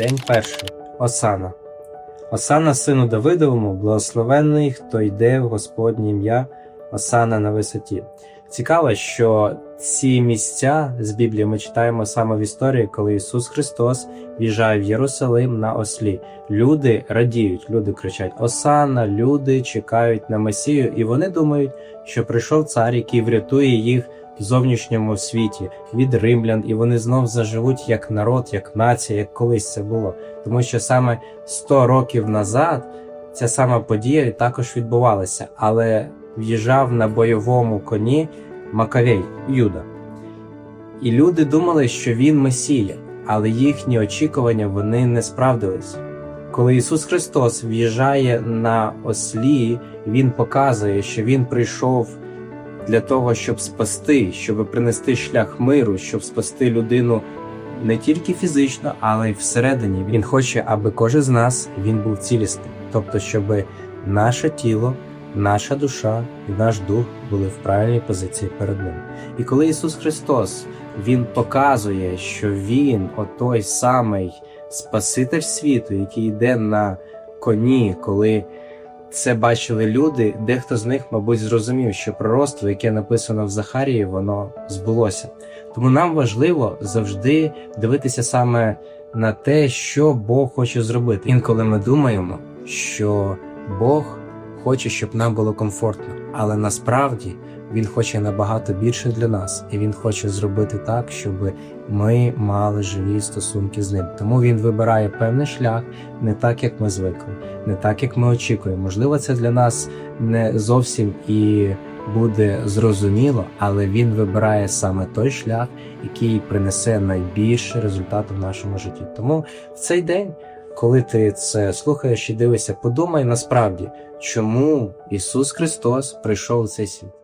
День перший. Осана. Осана сину Давидовому, благословенний, хто йде в Господнє ім'я, Осана на висоті. Цікаво, що ці місця з Біблії ми читаємо саме в історії, коли Ісус Христос в'їжджає в Єрусалим на ослі. Люди радіють, люди кричать Осана, люди чекають на Месію, і вони думають, що прийшов цар, який врятує їх зовнішньому світі від римлян, і вони знов заживуть як народ, як нація, як колись це було. Тому що саме 100 років назад ця сама подія також відбувалася, але в'їжджав на бойовому коні Макавей Юда. І люди думали, що він Месія, але їхні очікування вони не справдились. Коли Ісус Христос в'їжджає на ослі, Він показує, що Він прийшов для того, щоб спасти, щоб принести шлях миру, щоб спасти людину не тільки фізично, але й всередині. Він хоче, аби кожен з нас він був цілісним, тобто, щоб наше тіло, наша душа і наш дух були в правильній позиції перед ним. І коли Ісус Христос Він показує, що Він отой самий Спаситель світу, який йде на коні, коли це бачили люди, дехто з них, мабуть, зрозумів, що пророцтво, яке написано в Захарії, воно збулося. Тому нам важливо завжди дивитися саме на те, що Бог хоче зробити. Інколи ми думаємо, що Бог хоче, щоб нам було комфортно, але насправді Він хоче набагато більше для нас, і Він хоче зробити так, щоб ми мали живі стосунки з ним. Тому він вибирає певний шлях не так, як ми звикли, не так, як ми очікуємо. Можливо, це для нас не зовсім і буде зрозуміло, але він вибирає саме той шлях, який принесе найбільше результату в нашому житті. Тому в цей день, коли ти це слухаєш і дивишся, подумай насправді, чому Ісус Христос прийшов у цей світ.